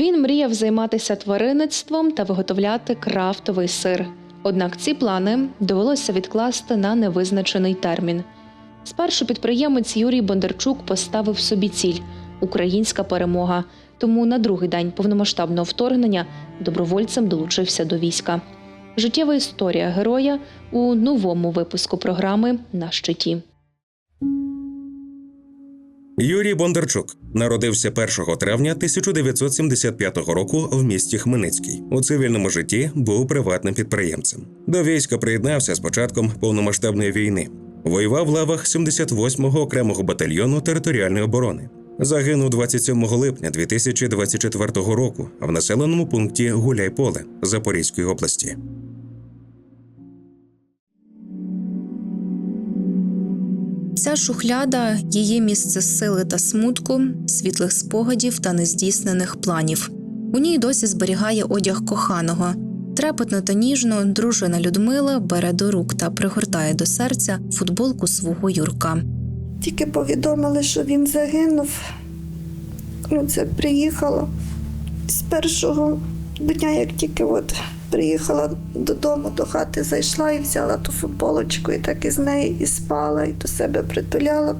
Він мріяв займатися тваринництвом та виготовляти крафтовий сир. Однак ці плани довелося відкласти на невизначений термін. Спершу підприємець Юрій Бондарчук поставив собі ціль українська перемога. Тому на другий день повномасштабного вторгнення добровольцем долучився до війська. Життєва історія героя у новому випуску програми на щиті. Юрій Бондарчук народився 1 травня 1975 року в місті Хмельницький. У цивільному житті був приватним підприємцем. До війська приєднався з початком повномасштабної війни. Воював в лавах 78-го окремого батальйону територіальної оборони. Загинув 27 липня 2024 року в населеному пункті Гуляйполе Запорізької області. Ця шухляда її місце сили та смутку, світлих спогадів та нездійснених планів. У ній досі зберігає одяг коханого. Трепетно та ніжно дружина Людмила бере до рук та пригортає до серця футболку свого Юрка. Тільки повідомили, що він загинув. Ну, це приїхала з першого дня, як тільки от приїхала додому, до хати зайшла і взяла ту футболочку, і так із неї і спала, і до себе притуляла.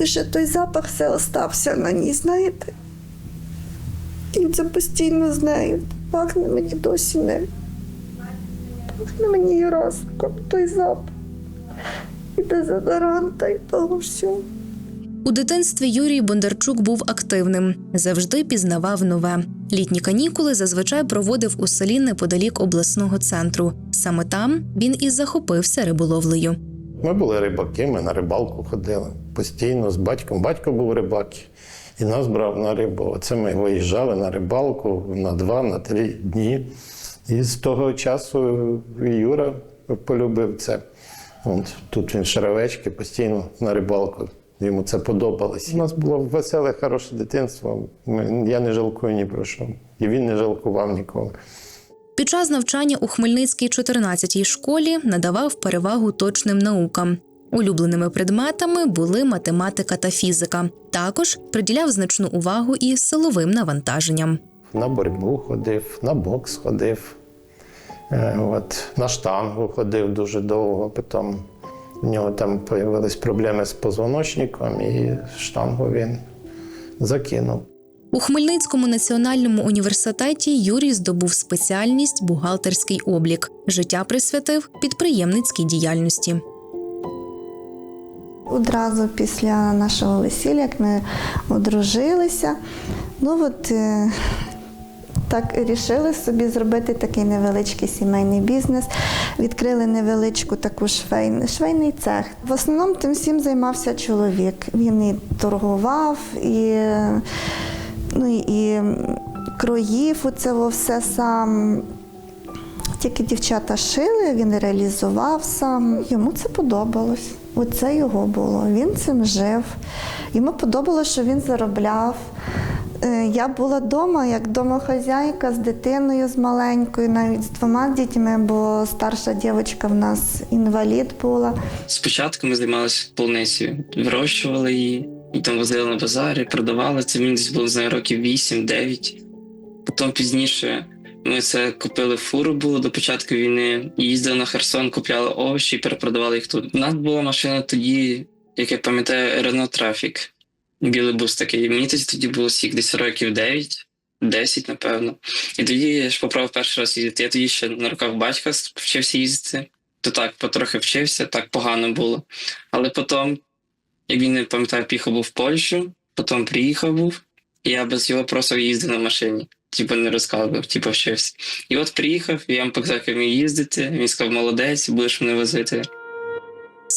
Лише той запах все остався на ній, знаєте. І це постійно з нею. Пахне мені досі не. Пахне мені і разом, той запах. І дезодоранта, і того всього. У дитинстві Юрій Бондарчук був активним, завжди пізнавав нове. Літні канікули зазвичай проводив у селі неподалік обласного центру. Саме там він і захопився риболовлею. Ми були рибаки, ми на рибалку ходили постійно з батьком. Батько був рибак і нас брав на рибу. Оце ми виїжджали на рибалку на два, на три дні. І з того часу Юра полюбив це. От, тут він шаровечки постійно на рибалку. Йому це подобалось. У нас було веселе, хороше дитинство. Я не жалкую ні про що. І він не жалкував ніколи. Під час навчання у Хмельницькій 14-й школі надавав перевагу точним наукам. Улюбленими предметами були математика та фізика. Також приділяв значну увагу і силовим навантаженням. На боротьбу ходив, на бокс ходив, от, на штангу ходив дуже довго. Потім в нього там з'явились проблеми з позвоночником, і штангу він закинув. У Хмельницькому національному університеті Юрій здобув спеціальність бухгалтерський облік. Життя присвятив підприємницькій діяльності. Одразу після нашого весілля, як ми одружилися, ну от е, так рішили собі зробити такий невеличкий сімейний бізнес. Відкрили невеличку таку швейний, швейний цех. В основному тим всім займався чоловік. Він і торгував, і, ну, і, кроїв оце все сам. Тільки дівчата шили, він реалізував сам. Йому це подобалось. Оце його було. Він цим жив. Йому подобалося, що він заробляв. Е, Я була вдома як домохазяйка з дитиною з маленькою, навіть з двома дітьми, бо старша дівчинка в нас інвалід була. Спочатку ми займалися полуницею, вирощували її, і там возили на базарі, продавали. Це мені десь було знаю, років 8-9. Потім пізніше ми це купили фуру було до початку війни, їздили на Херсон, купляли овочі і перепродавали їх тут. У нас була машина тоді, як я пам'ятаю, Renault Traffic. Білий бус такий. Мені тоді тоді було скільки, десь років 9, 10, напевно. І тоді я ж поправив перший раз їздити. Я тоді ще на руках батька вчився їздити то так потрохи вчився, так погано було. Але потім, як він не пам'ятаю, поїхав був в Польщу, потім приїхав був, і я без його просто їздив на машині. Типу не розказував, типу вчився. І от приїхав, і я йому показав, як вмію їздити. Він сказав, молодець, будеш мене возити.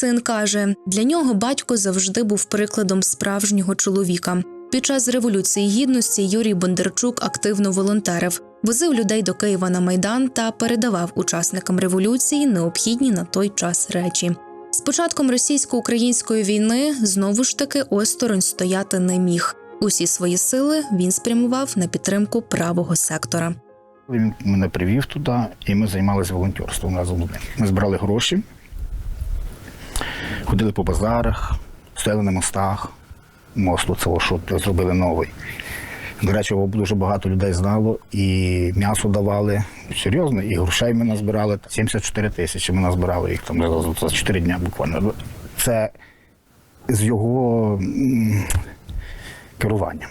Син каже, для нього батько завжди був прикладом справжнього чоловіка. Під час революції гідності Юрій Бондарчук активно волонтерив, возив людей до Києва на майдан та передавав учасникам революції необхідні на той час речі. З початком російсько-української війни знову ж таки осторонь стояти не міг. Усі свої сили він спрямував на підтримку правого сектора. Він мене привів туди, і ми займалися волонтерством разом з ним. Ми збирали гроші, ходили по базарах, стояли на мостах. Мост цього, що зробили новий. До речі, його дуже багато людей знало, і м'ясо давали. Серйозно, і грошей ми назбирали. 74 тисячі ми назбирали їх там за- за 4 дні буквально. Це з його керуванням.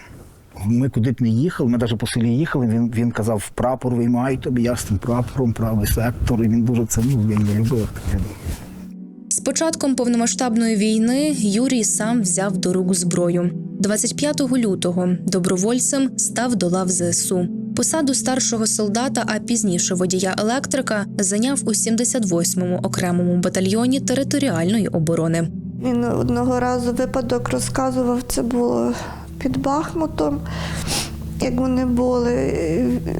Ми куди б не їхали, ми навіть по селі їхали, він, він казав, прапор виймай тобі, я з тим прапором, правий сектор, і він дуже це ну, він не любив. Початком повномасштабної війни Юрій сам взяв до рук зброю. 25 лютого добровольцем став до лав ЗСУ. Посаду старшого солдата, а пізніше водія електрика, зайняв у 78-му окремому батальйоні територіальної оборони. Він одного разу випадок розказував, це було під Бахмутом, як вони були.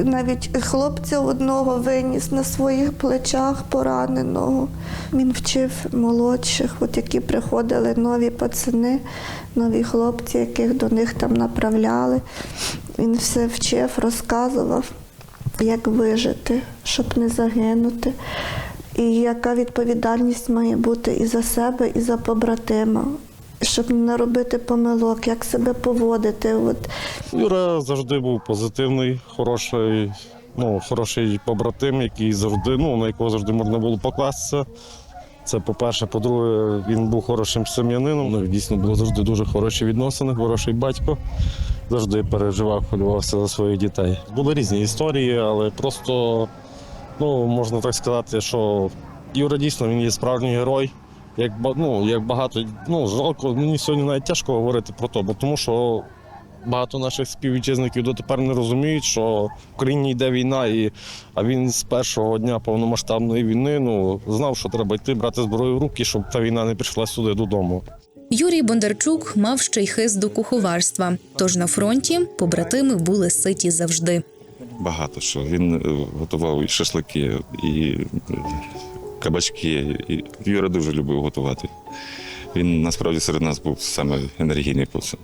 Навіть хлопця одного виніс на своїх плечах пораненого. Він вчив молодших, от які приходили нові пацани, нові хлопці, яких до них там направляли. Він все вчив, розказував, як вижити, щоб не загинути. І яка відповідальність має бути і за себе, і за побратима, щоб не робити помилок, як себе поводити. От Юра завжди був позитивний, хороший, ну, хороший побратим, який завжди, ну, на якого завжди можна було покластися. Це по-перше, по-друге, він був хорошим сім'янином. Ну, дійсно було завжди дуже хороші відносини, хороший батько. Завжди переживав, хвилювався за своїх дітей. Були різні історії, але просто ну, можна так сказати, що Юра дійсно він є справжній герой. Як, ну, як багато, ну, жалко, мені сьогодні навіть тяжко говорити про то, бо тому що багато наших співвітчизників дотепер не розуміють, що в Україні йде війна, і, а він з першого дня повномасштабної війни ну, знав, що треба йти брати зброю в руки, щоб та війна не прийшла сюди додому. Юрій Бондарчук мав ще й хист до куховарства. Тож на фронті побратими були ситі завжди. багато що. Він е, готував і шашлики, і кабачки. Юра дуже любив готувати. Він насправді серед нас був саме енергійний посуд.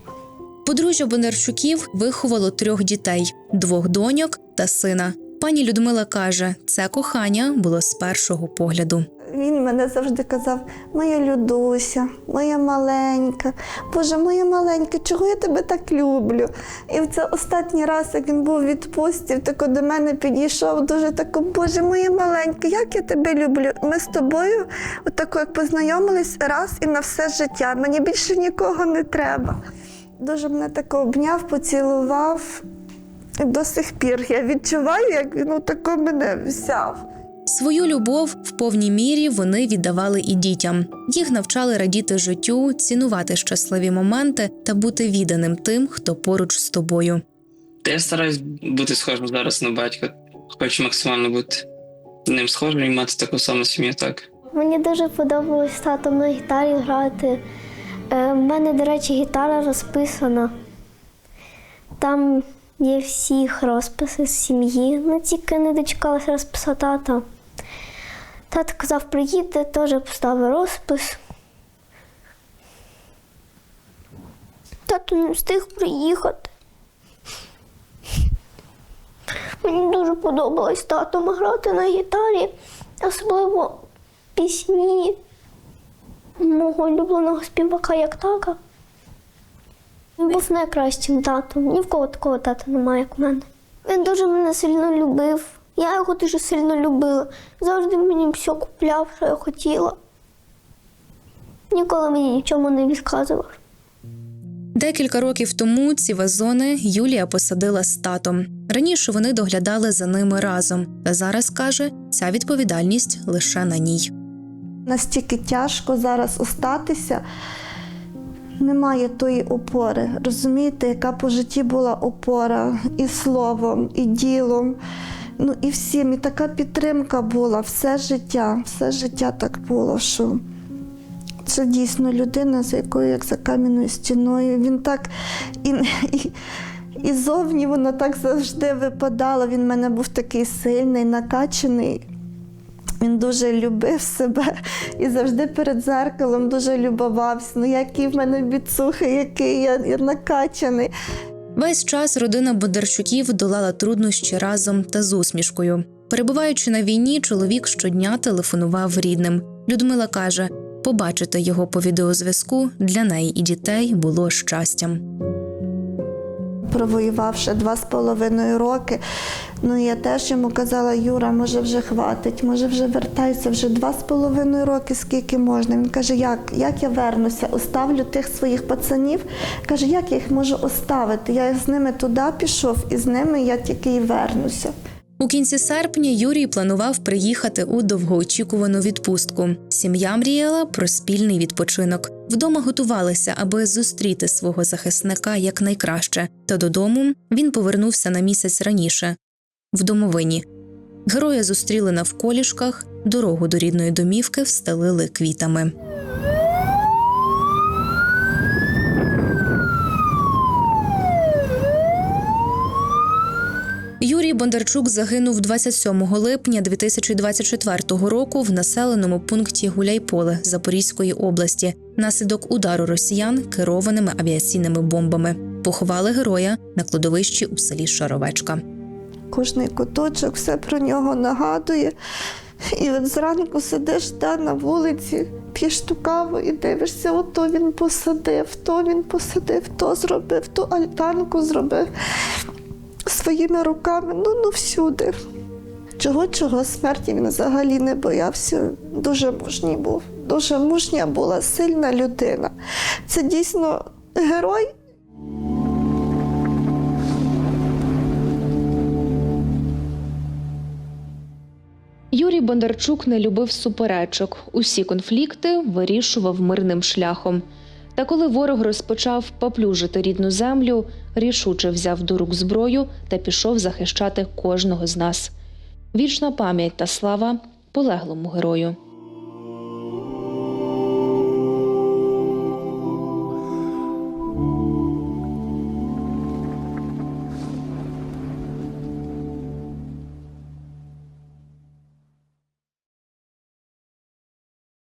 Подружжя Бондарчуків виховало трьох дітей: двох доньок та сина. Пані Людмила каже, це кохання було з першого погляду. Він мене завжди казав: Моя Людуся, моя маленька, Боже, моя маленька, чого я тебе так люблю? І в це останній раз, як він був у відпустці, тако до мене підійшов, дуже тако, Боже, моя маленька, як я тебе люблю. Ми з тобою, отако, як познайомились раз і на все життя. Мені більше нікого не треба. Дуже мене тако обняв, поцілував. І до сих пір я відчуваю, як він отако мене взяв. Свою любов в повній мірі вони віддавали і дітям. Їх навчали радіти життю, цінувати щасливі моменти та бути відданим тим, хто поруч з тобою. Та я стараюсь бути схожим зараз на батька. Хочу максимально бути з ним схожим і мати таку саму сім'ю, так. Мені дуже подобалось з татом на гітарі грати. Е, в мене, до речі, гітара розписана. Там є всіх розписи з сім'ї. Ну, тільки не дочекалася розписа тата. Тато казав, приїде, теж поставив розпис. Тато не встиг приїхати. Мені дуже подобалось татом грати на гітарі, особливо пісні мого улюбленого співака як така. Він був найкращим татом. Ні в кого такого тата немає, як в мене. Він дуже мене сильно любив. Я його дуже сильно любила. Завжди мені все купляв, що я хотіла. Ніколи мені нічому не відказував. Декілька років тому ці вазони Юлія посадила з татом. Раніше вони доглядали за ними разом. Та зараз каже, ця відповідальність лише на ній. Настільки тяжко зараз остатися. Немає тої опори. Розумієте, яка по житті була опора і словом, і ділом. Ну і всім. І така підтримка була все життя. Все життя так було, що це дійсно людина, за якою, як за кам'яною стіною. Він так і, і, і зовні воно так завжди випадало. Він в мене був такий сильний, накачаний. Він дуже любив себе і завжди перед зеркалом дуже любувався. Ну, який в мене біцухи, який я, я накачаний. Весь час родина Бондарчуків долала труднощі разом та з усмішкою. Перебуваючи на війні, чоловік щодня телефонував рідним. Людмила каже, побачити його по відеозв'язку для неї і дітей було щастям. Провоювавши два з половиною роки. Ну я теж йому казала, Юра, може вже хватить, може вже вертайся, вже два з половиною роки, скільки можна. Він каже, як, як я вернуся, оставлю тих своїх пацанів. Каже, як я їх можу оставити? Я з ними туди пішов, і з ними я тільки й вернуся. У кінці серпня Юрій планував приїхати у довгоочікувану відпустку. Сім'я мріяла про спільний відпочинок. Вдома готувалися, аби зустріти свого захисника якнайкраще. Та додому він повернувся на місяць раніше в домовині. Героя зустріли навколішках, дорогу до рідної домівки встелили квітами. Юрій Бондарчук загинув 27 липня 2024 року в населеному пункті Гуляйполе Запорізької області наслідок удару росіян керованими авіаційними бомбами. Поховали героя на кладовищі у селі Шаровечка. Кожний куточок все про нього нагадує. І от зранку сидиш та, на вулиці, п'єш ту каву і дивишся, ото він посадив, то він посадив, то зробив, ту альтанку зробив своїми руками, ну, ну всюди. Чого, чого смерті він взагалі не боявся. Дуже мужній був, дуже мужня була, сильна людина. Це дійсно герой, Юрій Бондарчук не любив суперечок. Усі конфлікти вирішував мирним шляхом. Та коли ворог розпочав поплюжити рідну землю, рішуче взяв до рук зброю та пішов захищати кожного з нас. Вічна пам'ять та слава полеглому герою.